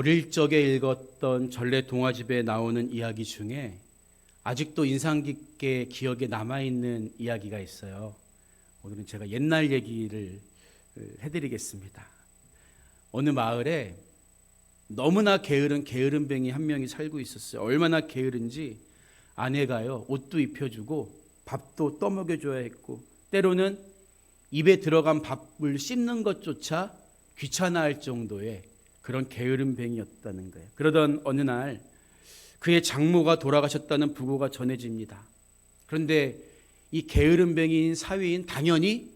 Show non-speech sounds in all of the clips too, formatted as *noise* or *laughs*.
어릴 적에 읽었던 전래 동화집에 나오는 이야기 중에 아직도 인상 깊게 기억에 남아 있는 이야기가 있어요. 오늘은 제가 옛날 얘기를 어, 해드리겠습니다. 어느 마을에 너무나 게으른 게으름뱅이 한 명이 살고 있었어요. 얼마나 게으른지 아내가요 옷도 입혀주고 밥도 떠먹여줘야 했고 때로는 입에 들어간 밥을 씹는 것조차 귀찮아할 정도의 그런 게으름뱅이였다는 거예요. 그러던 어느 날 그의 장모가 돌아가셨다는 부고가 전해집니다. 그런데 이 게으름뱅이인 사위인 당연히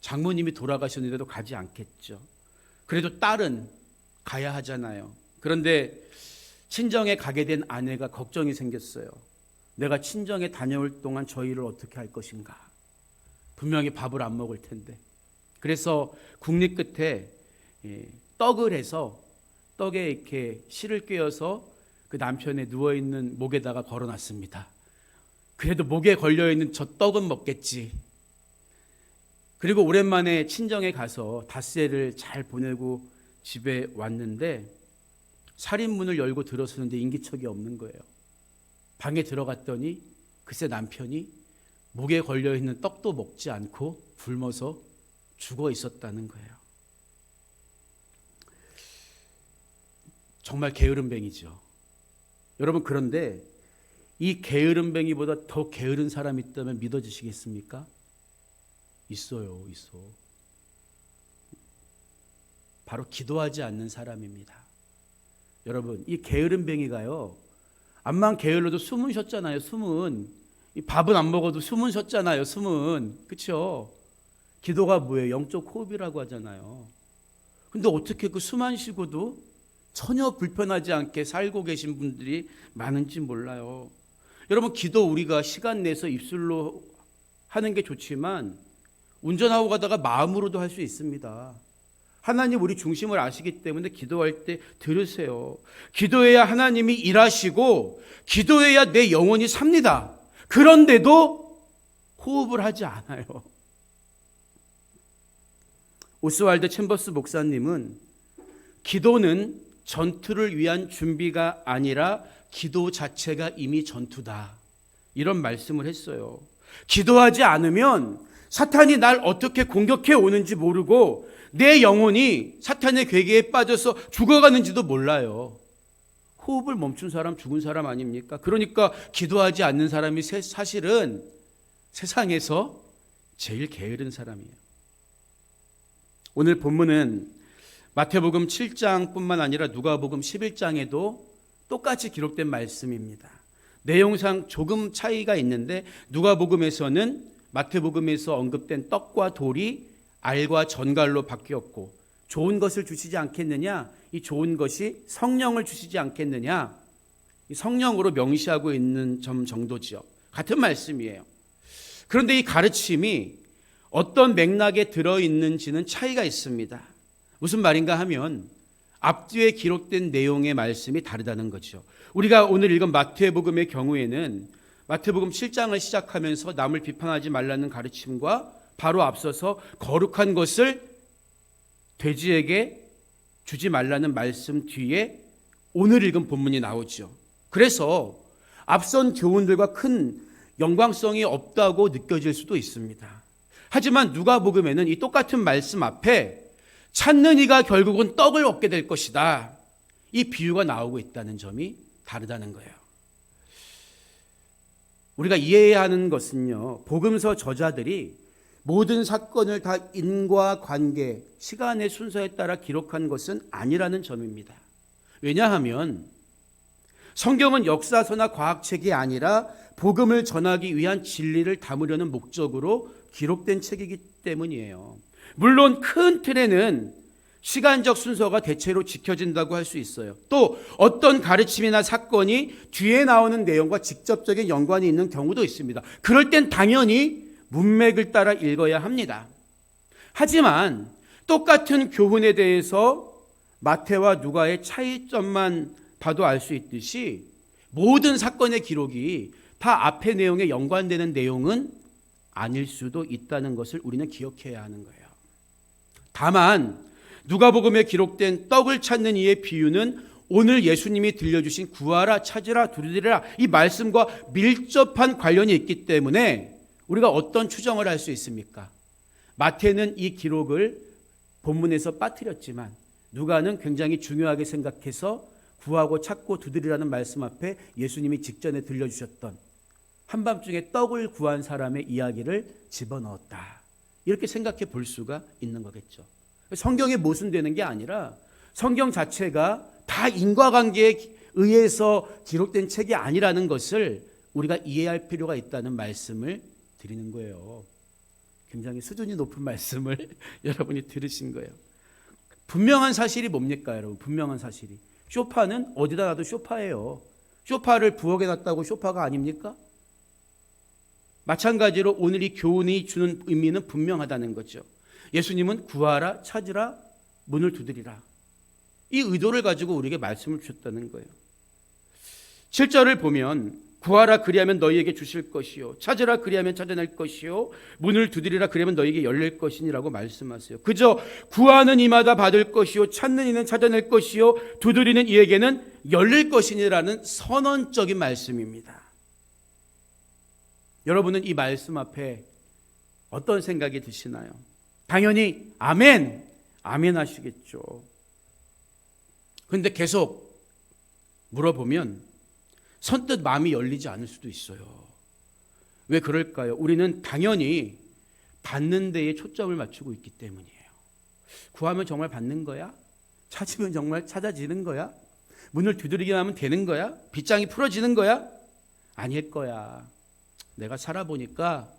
장모님이 돌아가셨는데도 가지 않겠죠. 그래도 딸은 가야 하잖아요. 그런데 친정에 가게 된 아내가 걱정이 생겼어요. 내가 친정에 다녀올 동안 저희를 어떻게 할 것인가? 분명히 밥을 안 먹을 텐데. 그래서 국립 끝에 예, 떡을 해서 떡에 이렇게 실을 꿰어서 그 남편의 누워 있는 목에다가 걸어놨습니다. 그래도 목에 걸려 있는 저 떡은 먹겠지. 그리고 오랜만에 친정에 가서 닷새를 잘 보내고 집에 왔는데 살인문을 열고 들어서는데 인기척이 없는 거예요. 방에 들어갔더니 글쎄 남편이 목에 걸려 있는 떡도 먹지 않고 굶어서 죽어 있었다는 거예요. 정말 게으름뱅이죠. 여러분 그런데 이 게으름뱅이보다 더 게으른 사람이 있다면 믿어지시겠습니까? 있어요, 있어. 바로 기도하지 않는 사람입니다. 여러분, 이 게으름뱅이가요. 암만 게을러도 숨은 쉬었잖아요. 숨은 이 밥은 안 먹어도 숨은 쉬었잖아요. 숨은 그렇죠? 기도가 뭐예요? 영적 호흡이라고 하잖아요. 근데 어떻게 그 숨 안 쉬고도 전혀 불편하지 않게 살고 계신 분들이 많은지 몰라요. 여러분 기도 우리가 시간 내서 입술로 하는 게 좋지만 운전하고 가다가 마음으로도 할 수 있습니다. 하나님 우리 중심을 아시기 때문에 기도할 때 들으세요. 기도해야 하나님이 일하시고 기도해야 내 영혼이 삽니다. 그런데도 호흡을 하지 않아요. 오스왈드 챔버스 목사님은 기도는 전투를 위한 준비가 아니라 기도 자체가 이미 전투다. 이런 말씀을 했어요. 기도하지 않으면 사탄이 날 어떻게 공격해 오는지 모르고 내 영혼이 사탄의 괴계에 빠져서 죽어가는지도 몰라요. 호흡을 멈춘 사람 죽은 사람 아닙니까? 그러니까 기도하지 않는 사람이 사실은 세상에서 제일 게으른 사람이에요. 오늘 본문은 마태복음 7장뿐만 아니라 누가복음 11장에도 똑같이 기록된 말씀입니다. 내용상 조금 차이가 있는데 누가복음에서는 마태복음에서 언급된 떡과 돌이 알과 전갈로 바뀌었고 좋은 것을 주시지 않겠느냐? 이 좋은 것이 성령을 주시지 않겠느냐? 성령으로 명시하고 있는 점 정도지요. 같은 말씀이에요. 그런데 이 가르침이 어떤 맥락에 들어 있는지는 차이가 있습니다. 무슨 말인가 하면 앞뒤에 기록된 내용의 말씀이 다르다는 거죠. 우리가 오늘 읽은 마태복음의 경우에는 마태복음 7장을 시작하면서 남을 비판하지 말라는 가르침과 바로 앞서서 거룩한 것을 돼지에게 주지 말라는 말씀 뒤에 오늘 읽은 본문이 나오죠. 그래서 앞선 교훈들과 큰 영광성이 없다고 느껴질 수도 있습니다. 하지만 누가복음에는 이 똑같은 말씀 앞에 찾는 이가 결국은 떡을 얻게 될 것이다. 이 비유가 나오고 있다는 점이 다르다는 거예요. 우리가 이해해야 하는 것은요, 복음서 저자들이 모든 사건을 다 인과 관계, 시간의 순서에 따라 기록한 것은 아니라는 점입니다. 왜냐하면 성경은 역사서나 과학책이 아니라 복음을 전하기 위한 진리를 담으려는 목적으로 기록된 책이기 때문이에요. 물론 큰 틀에는 시간적 순서가 대체로 지켜진다고 할 수 있어요. 또 어떤 가르침이나 사건이 뒤에 나오는 내용과 직접적인 연관이 있는 경우도 있습니다. 그럴 땐 당연히 문맥을 따라 읽어야 합니다. 하지만 똑같은 교훈에 대해서 마태와 누가의 차이점만 봐도 알 수 있듯이 모든 사건의 기록이 다 앞의 내용에 연관되는 내용은 아닐 수도 있다는 것을 우리는 기억해야 하는 거예요. 다만 누가복음에 기록된 떡을 찾는 이의 비유는 오늘 예수님이 들려주신 구하라 찾으라 두드리라 이 말씀과 밀접한 관련이 있기 때문에 우리가 어떤 추정을 할 수 있습니까? 마태는 이 기록을 본문에서 빠뜨렸지만 누가는 굉장히 중요하게 생각해서 구하고 찾고 두드리라는 말씀 앞에 예수님이 직전에 들려주셨던 한밤중에 떡을 구한 사람의 이야기를 집어넣었다. 이렇게 생각해 볼 수가 있는 거겠죠. 성경에 모순되는 게 아니라 성경 자체가 다 인과관계에 의해서 기록된 책이 아니라는 것을 우리가 이해할 필요가 있다는 말씀을 드리는 거예요. 굉장히 수준이 높은 말씀을 *laughs* 여러분이 들으신 거예요. 분명한 사실이 뭡니까, 여러분? 분명한 사실이. 쇼파는 어디다 놔도 쇼파예요. 쇼파를 부엌에 놨다고 쇼파가 아닙니까? 마찬가지로 오늘 이 교훈이 주는 의미는 분명하다는 거죠. 예수님은 구하라, 찾으라, 문을 두드리라. 이 의도를 가지고 우리에게 말씀을 주셨다는 거예요. 7절을 보면 구하라 그리하면 너희에게 주실 것이요 찾으라 그리하면 찾아낼 것이요 문을 두드리라 그리하면 너희에게 열릴 것이니라고 말씀하세요. 그저 구하는 이마다 받을 것이요 찾는 이는 찾아낼 것이요 두드리는 이에게는 열릴 것이니라는 선언적인 말씀입니다. 여러분은 이 말씀 앞에 어떤 생각이 드시나요? 당연히 아멘, 아멘 하시겠죠. 근데 계속 물어보면 선뜻 마음이 열리지 않을 수도 있어요. 왜 그럴까요? 우리는 당연히 받는 데에 초점을 맞추고 있기 때문이에요. 구하면 정말 받는 거야? 찾으면 정말 찾아지는 거야? 문을 두드리기만 하면 되는 거야? 빗장이 풀어지는 거야? 아닐 거야. 내가 살아보니까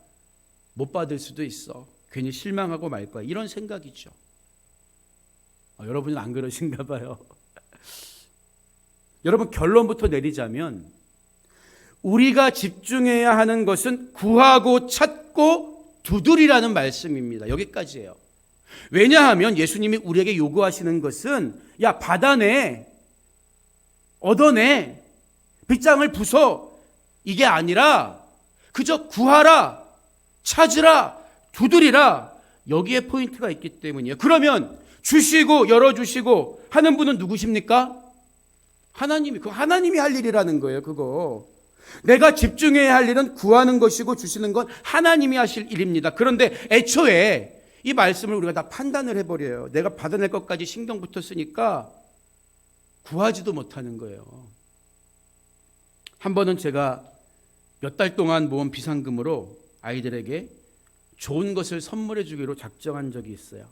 못 받을 수도 있어. 괜히 실망하고 말 거야. 이런 생각이죠. 어, 여러분은 안 그러신가 *laughs* 봐요. 여러분 결론부터 내리자면 우리가 집중해야 하는 것은 구하고 찾고 두드리라는 말씀입니다. 여기까지예요. 왜냐하면 예수님이 우리에게 요구하시는 것은 야 받아내 얻어내 빗장을 부숴 이게 아니라 그저 구하라 찾으라 두드리라 여기에 포인트가 있기 때문이에요. 그러면 주시고 열어주시고 하는 분은 누구십니까? 하나님이 그 하나님이 할 일이라는 거예요. 그거 내가 집중해야 할 일은 구하는 것이고 주시는 건 하나님이 하실 일입니다. 그런데 애초에 이 말씀을 우리가 다 판단을 해버려요. 내가 받아낼 것까지 신경부터 쓰니까 구하지도 못하는 거예요. 한 번은 제가 몇 달 동안 모은 비상금으로 아이들에게 좋은 것을 선물해 주기로 작정한 적이 있어요.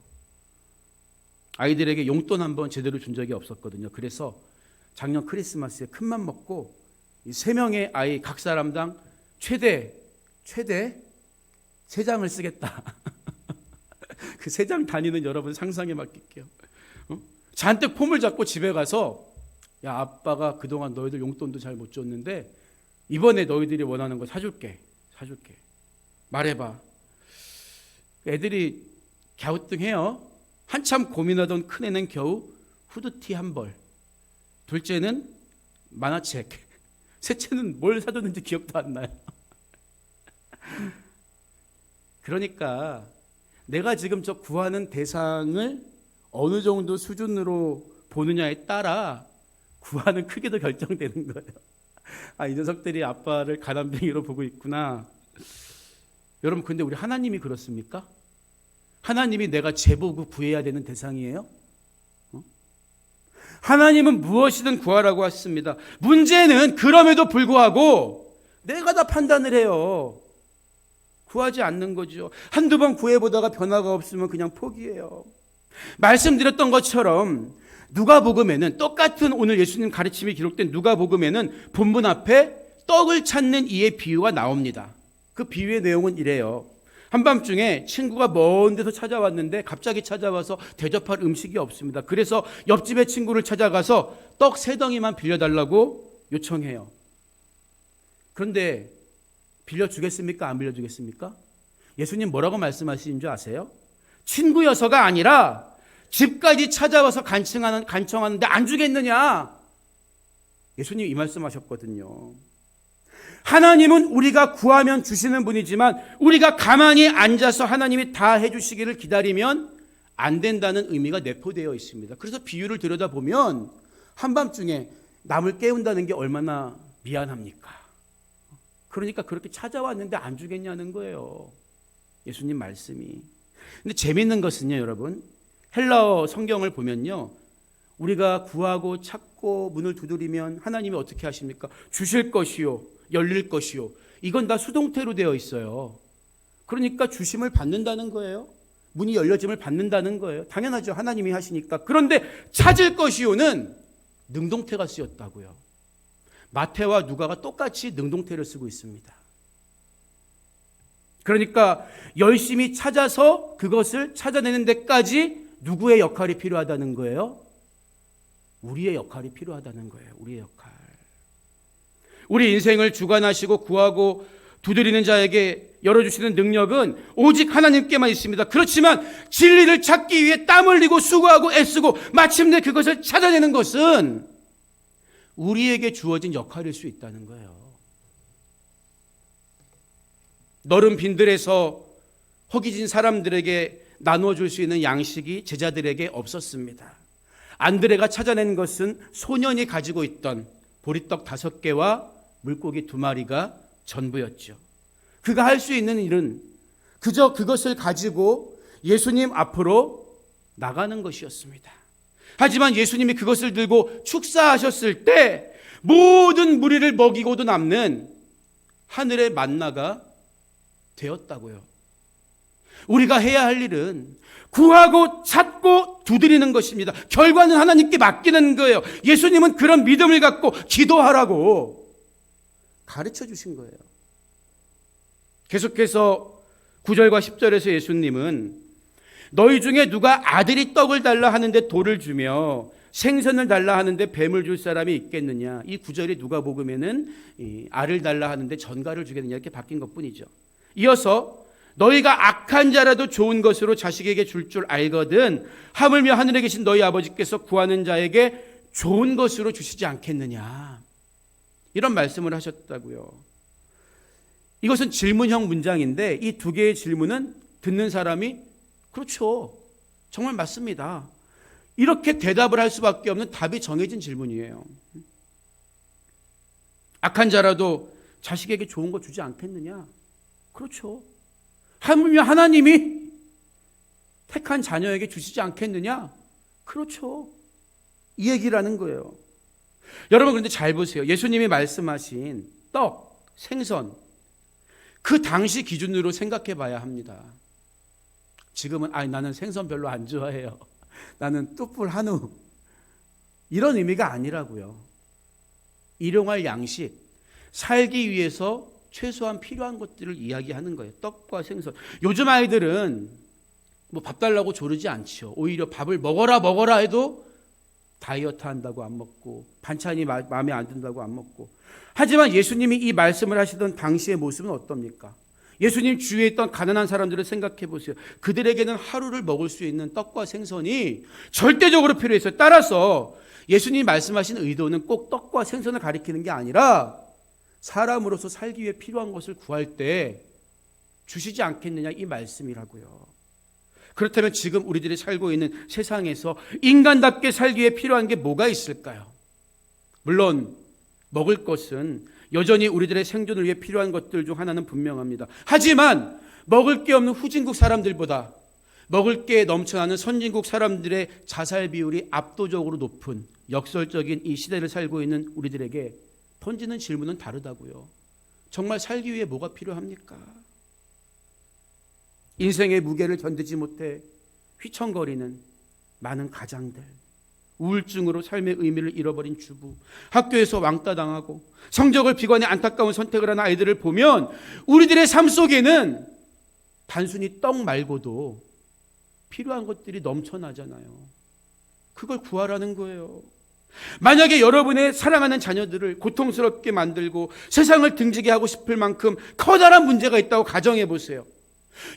아이들에게 용돈 한번 제대로 준 적이 없었거든요. 그래서 작년 크리스마스에 큰맘 먹고 이세 명의 아이 각 사람당 최대 최대 세 장을 쓰겠다. *laughs* 그 세장 단위는 여러분 상상에 맡길게요. 어? 잔뜩 폼을 잡고 집에 가서 야 아빠가 그동안 너희들 용돈도 잘 못 줬는데 이번에 너희들이 원하는 거 사줄게 사줄게 말해봐. 애들이 갸우뚱해요. 한참 고민하던 큰 애는 겨우 후드티 한 벌, 둘째는 만화책, *laughs* 셋째는 뭘 사줬는지 기억도 안 나요. *laughs* 그러니까 내가 지금 저 구하는 대상을 어느 정도 수준으로 보느냐에 따라 구하는 크기도 결정되는 거예요. 아, 이 녀석들이 아빠를 가난뱅이로 보고 있구나. 여러분, 근데 우리 하나님이 그렇습니까? 하나님이 내가 제보고 구해야 되는 대상이에요? 어? 하나님은 무엇이든 구하라고 하셨습니다. 문제는 그럼에도 불구하고 내가 다 판단을 해요. 구하지 않는 거죠. 한두 번 구해보다가 변화가 없으면 그냥 포기해요. 말씀드렸던 것처럼 누가복음에는 똑같은 오늘 예수님 가르침이 기록된 누가복음에는 본문 앞에 떡을 찾는 이의 비유가 나옵니다. 그 비유의 내용은 이래요. 한밤중에 친구가 먼 데서 찾아왔는데 갑자기 찾아와서 대접할 음식이 없습니다. 그래서 옆집의 친구를 찾아가서 떡 세 덩이만 빌려달라고 요청해요. 그런데 빌려주겠습니까? 안 빌려주겠습니까? 예수님 뭐라고 말씀하시는 줄 아세요? 친구여서가 아니라 집까지 찾아와서 간청하는, 간청하는데 안 주겠느냐? 예수님이 이 말씀 하셨거든요. 하나님은 우리가 구하면 주시는 분이지만 우리가 가만히 앉아서 하나님이 다 해주시기를 기다리면 안 된다는 의미가 내포되어 있습니다. 그래서 비유를 들여다보면 한밤중에 남을 깨운다는 게 얼마나 미안합니까? 그러니까 그렇게 찾아왔는데 안 주겠냐는 거예요. 예수님 말씀이. 근데 재밌는 것은요, 여러분. 헬라어 성경을 보면요. 우리가 구하고 찾고 문을 두드리면 하나님이 어떻게 하십니까? 주실 것이요. 열릴 것이요. 이건 다 수동태로 되어 있어요. 그러니까 주심을 받는다는 거예요. 문이 열려짐을 받는다는 거예요. 당연하죠. 하나님이 하시니까. 그런데 찾을 것이요는 능동태가 쓰였다고요. 마태와 누가가 똑같이 능동태를 쓰고 있습니다. 그러니까 열심히 찾아서 그것을 찾아내는 데까지 누구의 역할이 필요하다는 거예요? 우리의 역할이 필요하다는 거예요. 우리의 역할. 우리 인생을 주관하시고 구하고 두드리는 자에게 열어주시는 능력은 오직 하나님께만 있습니다. 그렇지만 진리를 찾기 위해 땀 흘리고 수고하고 애쓰고 마침내 그것을 찾아내는 것은 우리에게 주어진 역할일 수 있다는 거예요. 너른 빈들에서 허기진 사람들에게 나눠줄 수 있는 양식이 제자들에게 없었습니다. 안드레가 찾아낸 것은 소년이 가지고 있던 보리떡 다섯 개와 물고기 두 마리가 전부였죠. 그가 할 수 있는 일은 그저 그것을 가지고 예수님 앞으로 나가는 것이었습니다. 하지만 예수님이 그것을 들고 축사하셨을 때 모든 무리를 먹이고도 남는 하늘의 만나가 되었다고요. 우리가 해야 할 일은 구하고 찾고 두드리는 것입니다. 결과는 하나님께 맡기는 거예요. 예수님은 그런 믿음을 갖고 기도하라고 가르쳐 주신 거예요. 계속해서 9절과 10절에서 예수님은 너희 중에 누가 아들이 떡을 달라 하는데 돌을 주며 생선을 달라 하는데 뱀을 줄 사람이 있겠느냐. 이 구절이 누가 복으면은 알을 달라 하는데 전갈을 주겠느냐 이렇게 바뀐 것 뿐이죠. 이어서 너희가 악한 자라도 좋은 것으로 자식에게 줄 줄 알거든 하물며 하늘에 계신 너희 아버지께서 구하는 자에게 좋은 것으로 주시지 않겠느냐. 이런 말씀을 하셨다고요. 이것은 질문형 문장인데 이 두 개의 질문은 듣는 사람이 그렇죠. 정말 맞습니다. 이렇게 대답을 할 수밖에 없는 답이 정해진 질문이에요. 악한 자라도 자식에게 좋은 거 주지 않겠느냐? 그렇죠. 하물며 하나님이 택한 자녀에게 주시지 않겠느냐? 그렇죠. 이 얘기라는 거예요. 여러분 그런데 잘 보세요. 예수님이 말씀하신 떡, 생선 그 당시 기준으로 생각해 봐야 합니다. 지금은 아 나는 생선 별로 안 좋아해요. *laughs* 나는 뚝불 한우 이런 의미가 아니라고요. 일용할 양식 살기 위해서 최소한 필요한 것들을 이야기하는 거예요. 떡과 생선. 요즘 아이들은 뭐 밥 달라고 조르지 않지요. 오히려 밥을 먹어라 먹어라 해도 다이어트 한다고 안 먹고 반찬이 마, 마음에 안 든다고 안 먹고. 하지만 예수님이 이 말씀을 하시던 당시의 모습은 어떻습니까? 예수님 주위에 있던 가난한 사람들을 생각해 보세요. 그들에게는 하루를 먹을 수 있는 떡과 생선이 절대적으로 필요했어요. 따라서 예수님이 말씀하신 의도는 꼭 떡과 생선을 가리키는 게 아니라 사람으로서 살기 위해 필요한 것을 구할 때 주시지 않겠느냐 이 말씀이라고요. 그렇다면 지금 우리들이 살고 있는 세상에서 인간답게 살기 위해 필요한 게 뭐가 있을까요? 물론 먹을 것은 여전히 우리들의 생존을 위해 필요한 것들 중 하나는 분명합니다. 하지만 먹을 게 없는 후진국 사람들보다 먹을 게 넘쳐나는 선진국 사람들의 자살 비율이 압도적으로 높은 역설적인 이 시대를 살고 있는 우리들에게 던지는 질문은 다르다고요. 정말 살기 위해 뭐가 필요합니까? 인생의 무게를 견디지 못해 휘청거리는 많은 가장들, 우울증으로 삶의 의미를 잃어버린 주부, 학교에서 왕따 당하고 성적을 비관해 안타까운 선택을 하는 아이들을 보면 우리들의 삶 속에는 단순히 떡 말고도 필요한 것들이 넘쳐나잖아요. 그걸 구하라는 거예요. 만약에 여러분의 사랑하는 자녀들을 고통스럽게 만들고 세상을 등지게 하고 싶을 만큼 커다란 문제가 있다고 가정해 보세요.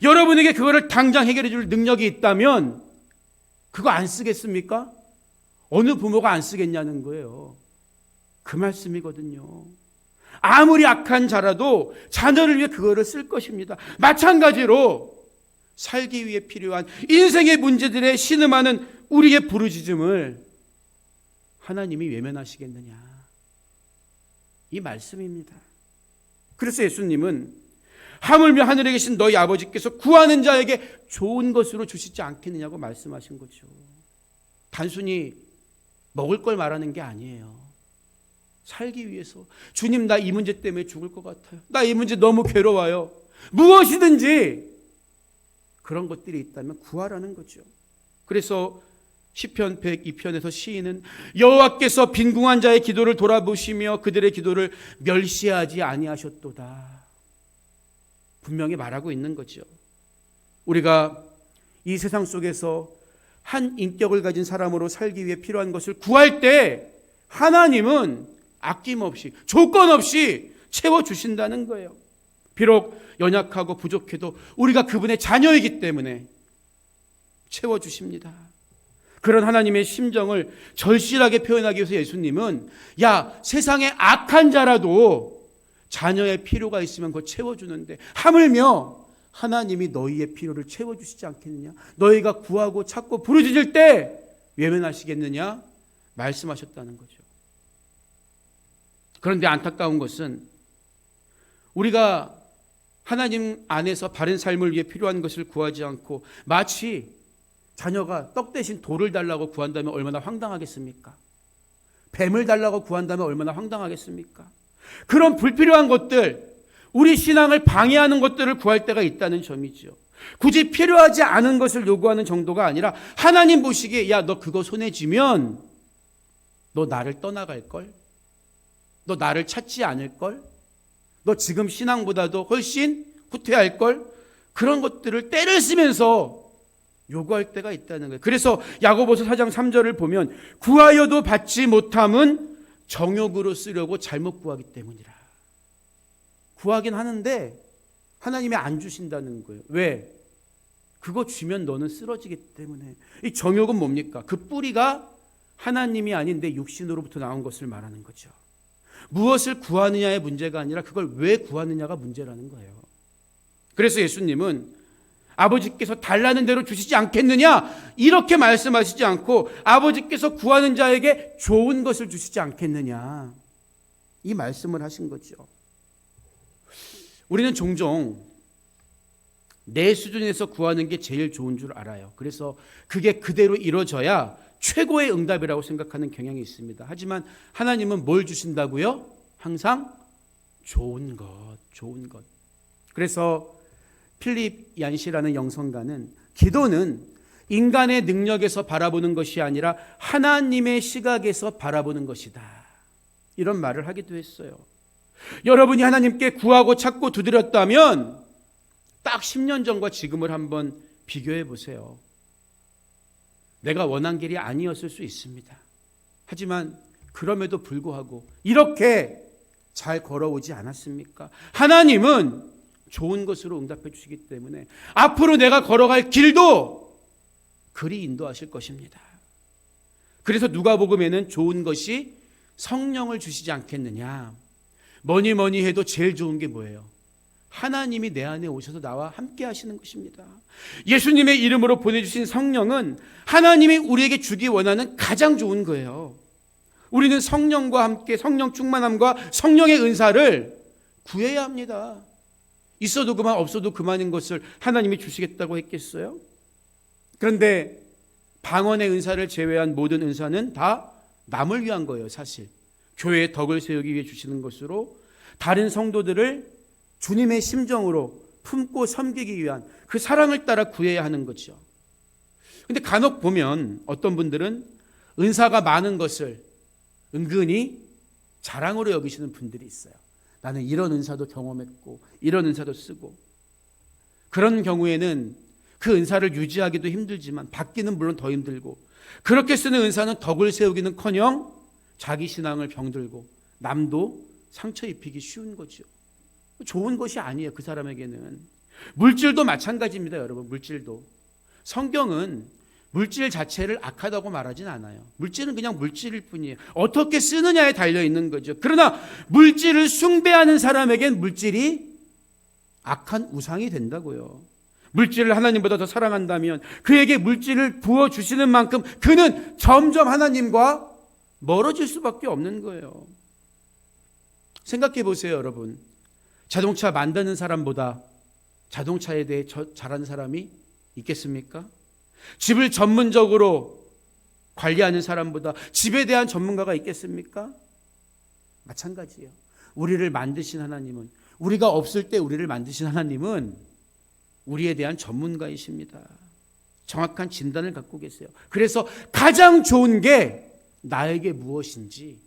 여러분에게 그거를 당장 해결해 줄 능력이 있다면 그거 안 쓰겠습니까? 어느 부모가 안 쓰겠냐는 거예요. 그 말씀이거든요. 아무리 악한 자라도 자녀를 위해 그거를 쓸 것입니다. 마찬가지로 살기 위해 필요한 인생의 문제들에 신음하는 우리의 부르짖음을 하나님이 외면하시겠느냐. 이 말씀입니다. 그래서 예수님은 하물며 하늘에 계신 너희 아버지께서 구하는 자에게 좋은 것으로 주시지 않겠느냐고 말씀하신 거죠. 단순히 먹을 걸 말하는 게 아니에요. 살기 위해서 주님 나 이 문제 때문에 죽을 것 같아요. 나 이 문제 너무 괴로워요. 무엇이든지 그런 것들이 있다면 구하라는 거죠. 그래서 시편 102편에서 시인은 여호와께서 빈궁한 자의 기도를 돌아보시며 그들의 기도를 멸시하지 아니하셨도다. 분명히 말하고 있는 거죠. 우리가 이 세상 속에서 한 인격을 가진 사람으로 살기 위해 필요한 것을 구할 때 하나님은 아낌없이 조건 없이 채워 주신다는 거예요. 비록 연약하고 부족해도 우리가 그분의 자녀이기 때문에 채워 주십니다. 그런 하나님의 심정을 절실하게 표현하기 위해서 예수님은 야 세상에 악한 자라도 자녀의 필요가 있으면 그거 채워주는데 하물며 하나님이 너희의 필요를 채워주시지 않겠느냐? 너희가 구하고 찾고 부르짖을 때 외면하시겠느냐? 말씀하셨다는 거죠. 그런데 안타까운 것은 우리가 하나님 안에서 바른 삶을 위해 필요한 것을 구하지 않고 마치 자녀가 떡 대신 돌을 달라고 구한다면 얼마나 황당하겠습니까? 뱀을 달라고 구한다면 얼마나 황당하겠습니까? 그런 불필요한 것들, 우리 신앙을 방해하는 것들을 구할 때가 있다는 점이죠. 굳이 필요하지 않은 것을 요구하는 정도가 아니라 하나님 보시기에 야, 너 그거 손에 쥐면 너 나를 떠나갈 걸? 너 나를 찾지 않을 걸? 너 지금 신앙보다도 훨씬 후퇴할 걸? 그런 것들을 때를 쓰면서 요구할 때가 있다는 거예요. 그래서 야고보서 4장 3절을 보면 구하여도 받지 못함은 정욕으로 쓰려고 잘못 구하기 때문이라. 구하긴 하는데 하나님이 안 주신다는 거예요. 왜? 그거 주면 너는 쓰러지기 때문에. 이 정욕은 뭡니까? 그 뿌리가 하나님이 아닌 내 육신으로부터 나온 것을 말하는 거죠. 무엇을 구하느냐의 문제가 아니라 그걸 왜 구하느냐가 문제라는 거예요. 그래서 예수님은 아버지께서 달라는 대로 주시지 않겠느냐? 이렇게 말씀하시지 않고 아버지께서 구하는 자에게 좋은 것을 주시지 않겠느냐? 이 말씀을 하신 거죠. 우리는 종종 내 수준에서 구하는 게 제일 좋은 줄 알아요. 그래서 그게 그대로 이루어져야 최고의 응답이라고 생각하는 경향이 있습니다. 하지만 하나님은 뭘 주신다고요? 항상 좋은 것, 좋은 것. 그래서 필립 얀시라는 영성가는 기도는 인간의 능력에서 바라보는 것이 아니라 하나님의 시각에서 바라보는 것이다. 이런 말을 하기도 했어요. 여러분이 하나님께 구하고 찾고 두드렸다면 딱 10년 전과 지금을 한번 비교해 보세요. 내가 원한 길이 아니었을 수 있습니다. 하지만 그럼에도 불구하고 이렇게 잘 걸어오지 않았습니까? 하나님은 좋은 것으로 응답해 주시기 때문에 앞으로 내가 걸어갈 길도 그리 인도하실 것입니다. 그래서 누가복음에는 좋은 것이 성령을 주시지 않겠느냐. 뭐니 뭐니 해도 제일 좋은 게 뭐예요? 하나님이 내 안에 오셔서 나와 함께 하시는 것입니다. 예수님의 이름으로 보내주신 성령은 하나님이 우리에게 주기 원하는 가장 좋은 거예요. 우리는 성령과 함께 성령 충만함과 성령의 은사를 구해야 합니다. 있어도 그만 없어도 그만인 것을 하나님이 주시겠다고 했겠어요? 그런데 방언의 은사를 제외한 모든 은사는 다 남을 위한 거예요, 사실. 교회의 덕을 세우기 위해 주시는 것으로 다른 성도들을 주님의 심정으로 품고 섬기기 위한 그 사랑을 따라 구해야 하는 거죠. 근데 간혹 보면 어떤 분들은 은사가 많은 것을 은근히 자랑으로 여기시는 분들이 있어요. 나는 이런 은사도 경험했고 이런 은사도 쓰고 그런 경우에는 그 은사를 유지하기도 힘들지만 받기는 물론 더 힘들고 그렇게 쓰는 은사는 덕을 세우기는커녕 자기 신앙을 병들고 남도 상처 입히기 쉬운 거죠. 좋은 것이 아니에요. 그 사람에게는 물질도 마찬가지입니다, 여러분. 물질도. 성경은 물질 자체를 악하다고 말하진 않아요. 물질은 그냥 물질일 뿐이에요. 어떻게 쓰느냐에 달려 있는 거죠. 그러나 물질을 숭배하는 사람에겐 물질이 악한 우상이 된다고요. 물질을 하나님보다 더 사랑한다면 그에게 물질을 부어 주시는 만큼 그는 점점 하나님과 멀어질 수밖에 없는 거예요. 생각해 보세요, 여러분. 자동차 만드는 사람보다 자동차에 대해 저- 잘하는 사람이 있겠습니까? 집을 전문적으로 관리하는 사람보다 집에 대한 전문가가 있겠습니까? 마찬가지예요. 우리를 만드신 하나님은 우리가 없을 때 우리를 만드신 하나님은 우리에 대한 전문가이십니다. 정확한 진단을 갖고 계세요. 그래서 가장 좋은 게 나에게 무엇인지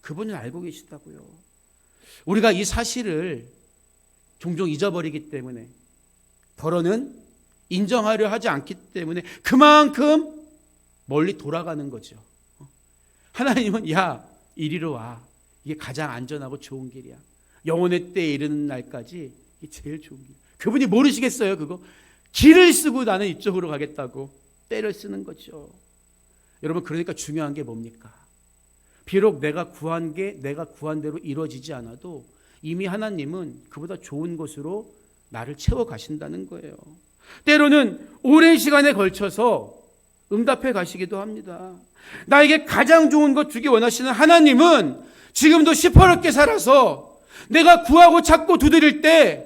그분은 알고 계시다고요. 우리가 이 사실을 종종 잊어버리기 때문에 더러는 인정하려 하지 않기 때문에 그만큼 멀리 돌아가는 거죠. 하나님은 야 이리로 와 이게 가장 안전하고 좋은 길이야. 영혼의 때에 이르는 날까지 이게 제일 좋은 길. 그분이 모르시겠어요 그거 길을 쓰고 나는 이쪽으로 가겠다고 때를 쓰는 거죠. 여러분 그러니까 중요한 게 뭡니까? 비록 내가 구한 게 내가 구한 대로 이루어지지 않아도 이미 하나님은 그보다 좋은 곳으로 나를 채워 가신다는 거예요. 때로는 오랜 시간에 걸쳐서 응답해 가시기도 합니다. 나에게 가장 좋은 것 주기 원하시는 하나님은 지금도 시퍼렇게 살아서 내가 구하고 찾고 두드릴 때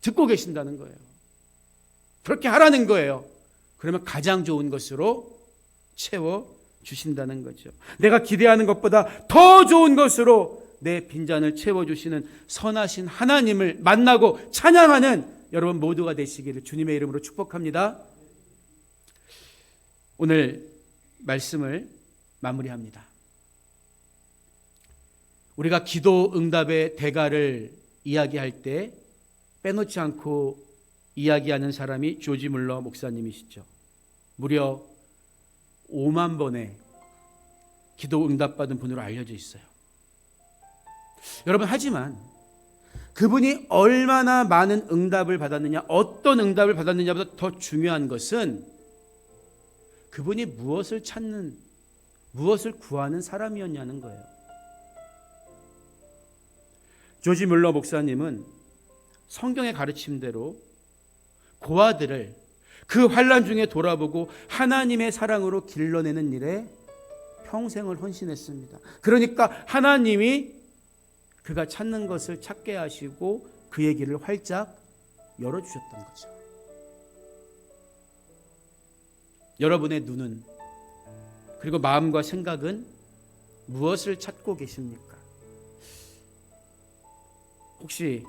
듣고 계신다는 거예요. 그렇게 하라는 거예요. 그러면 가장 좋은 것으로 채워 주신다는 거죠. 내가 기대하는 것보다 더 좋은 것으로 내 빈잔을 채워 주시는 선하신 하나님을 만나고 찬양하는 여러분 모두가 되시기를 주님의 이름으로 축복합니다. 오늘 말씀을 마무리합니다. 우리가 기도 응답의 대가를 이야기할 때 빼놓지 않고 이야기하는 사람이 조지 물러 목사님이시죠. 무려 5만 번의 기도 응답받은 분으로 알려져 있어요. 여러분 하지만 그분이 얼마나 많은 응답을 받았느냐, 어떤 응답을 받았느냐보다 더 중요한 것은 그분이 무엇을 찾는, 무엇을 구하는 사람이었냐는 거예요. 조지 물러 목사님은 성경의 가르침대로 고아들을 그 환란 중에 돌아보고 하나님의 사랑으로 길러내는 일에 평생을 헌신했습니다. 그러니까 하나님이 그가 찾는 것을 찾게 하시고 그의 길을 활짝 열어주셨던 거죠. 여러분의 눈은 그리고 마음과 생각은 무엇을 찾고 계십니까? 혹시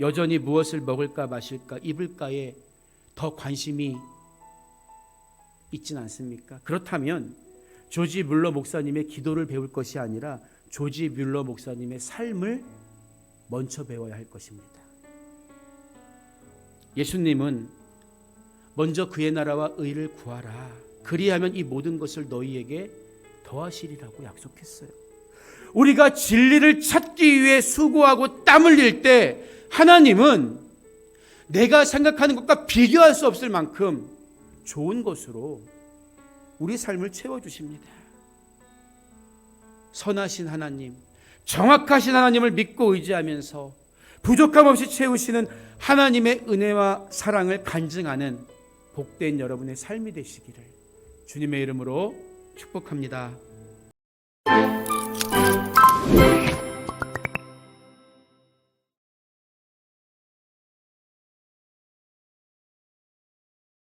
여전히 무엇을 먹을까 마실까 입을까에 더 관심이 있진 않습니까? 그렇다면 조지 뮬러 목사님의 기도를 배울 것이 아니라 조지 뮬러 목사님의 삶을 먼저 배워야 할 것입니다. 예수님은 먼저 그의 나라와 의를 구하라. 그리하면 이 모든 것을 너희에게 더하시리라고 약속했어요. 우리가 진리를 찾기 위해 수고하고 땀 흘릴 때 하나님은 내가 생각하는 것과 비교할 수 없을 만큼 좋은 것으로 우리 삶을 채워주십니다. 선하신 하나님, 정확하신 하나님을 믿고 의지하면서 부족함 없이 채우시는 하나님의 은혜와 사랑을 간증하는 복된 여러분의 삶이 되시기를 주님의 이름으로 축복합니다.